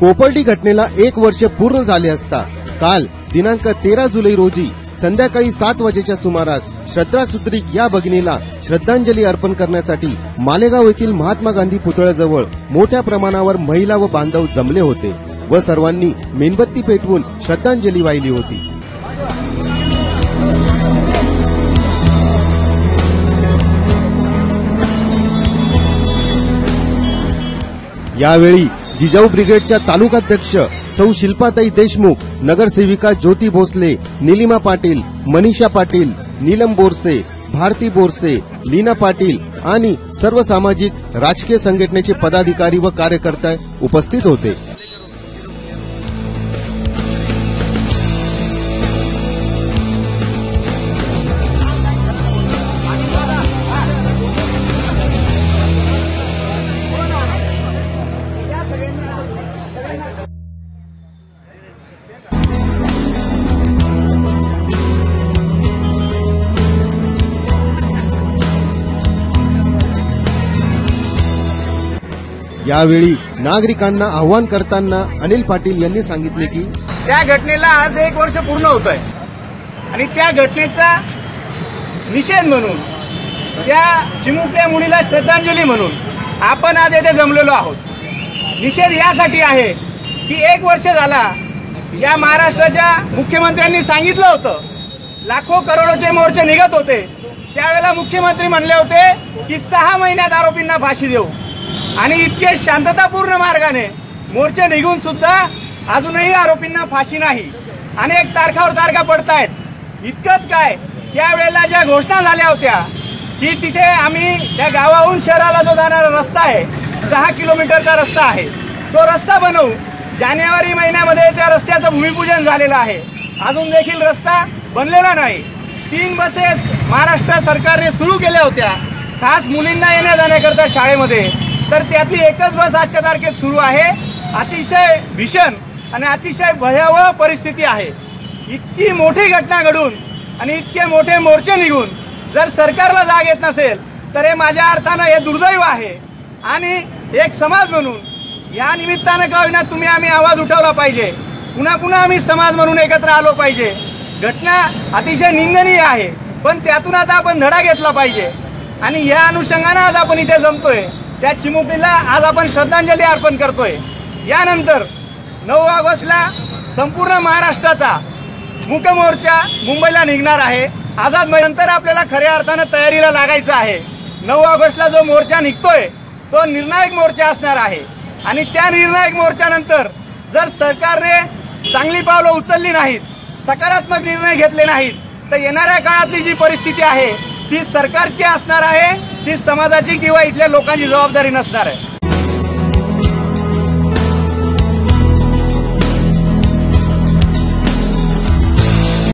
कोपर्डी घटनेला एक वर्ष पूर्ण झाले असता काल दिनांक तेरा जुलै रोजी संध्याकाळी सात वाजेच्या सुमारास श्रद्धा सुत्रिक या भगिनीला श्रद्धांजली अर्पण करण्यासाठी मालेगाव येथील महात्मा गांधी पुतळ्याजवळ मोठ्या प्रमाणावर महिला व बांधव जमले होते व सर्वांनी मेणबत्ती पेटवून श्रद्धांजली वाहिली होती. यावेळी जिजाऊ ब्रिगेडच्या तालुकाध्यक्ष सौ शिल्पाताई देशमुख नगरसेविका ज्योती भोसले निलिमा पाटील मनीषा पाटील नीलम बोरसे भारती बोरसे लीना पाटील आणि सर्व सामाजिक राजकीय संघटनेचे पदाधिकारी व कार्यकर्ते उपस्थित होते. यावेळी नागरिकांना आव्हान करताना अनिल पाटील यांनी सांगितले की त्या घटनेला आज एक वर्ष पूर्ण होत आहे आणि त्या घटनेचा निषेध म्हणून त्या चिमुकल्या मुलीला श्रद्धांजली म्हणून आपण आज येथे जमलेलो आहोत. निषेध यासाठी आहे की एक वर्ष झाला या महाराष्ट्राच्या मुख्यमंत्र्यांनी सांगितलं होतं. लाखो करोडोचे मोर्चे निघत होते. त्यावेळेला मुख्यमंत्री म्हणले होते की सहा महिन्यात आरोपींना फाशी देऊ. आणि इतके शांततापूर्ण मार्गाने मोर्चे निघून सुद्धा अजूनही आरोपींना फाशी नाही. अनेक तारखावर तारखा पडतायत. इतकंच काय त्यावेळेला ज्या घोषणा झाल्या होत्या की तिथे आम्ही त्या गावाहून शहराला जो जाणारा रस्ता आहे सहा किलोमीटरचा रस्ता आहे. तो रस्ता बनवू जानेवारी महिन्यामध्ये त्या रस्त्याचं भूमिपूजन झालेलं आहे. अजून देखील रस्ता बनलेला नाही. तीन बसेस महाराष्ट्र सरकारने सुरू केल्या होत्या. खास मुलींना येण्या जाण्याकरता शाळेमध्ये. तर त्यातली एकच बस आजच्या तारखेत सुरू आहे. अतिशय भीषण आणि अतिशय भयावह परिस्थिती आहे. इतकी मोठी घटना घडून आणि इतके मोठे मोर्चे निघून जर सरकारला जाग येत नसेल तर हे माझ्या अर्थानं हे दुर्दैव आहे. आणि एक समाज म्हणून या निमित्तानं का होईना तुम्ही आम्ही आवाज उठवला पाहिजे. पुन्हा पुन्हा आम्ही समाज म्हणून एकत्र आलो पाहिजे. घटना अतिशय निंदनीय आहे. पण त्यातून आता आपण धडा घेतला पाहिजे. आणि या अनुषंगानं आज आपण इथे जमतोय. त्या चिमुकलीला आज आपण श्रद्धांजली अर्पण करतोय. यानंतर नऊ ऑगस्टला संपूर्ण महाराष्ट्राचा मुकमोर्चा मुंबईला निघणार आहे. आझाद नंतर आपल्याला खऱ्या अर्थानं तयारीला लागायचं आहे. नऊ ऑगस्टला जो मोर्चा निघतोय तो निर्णायक मोर्चा असणार आहे. आणि त्या निर्णायक मोर्चानंतर जर सरकारने चांगली पावलं उचलली नाहीत सकारात्मक निर्णय घेतले नाहीत तर येणाऱ्या काळातली जी परिस्थिती आहे ती सरकारची असणार आहे. ती समाजाची किंवा इथल्या लोकांची जबाबदारी नसणार आहे.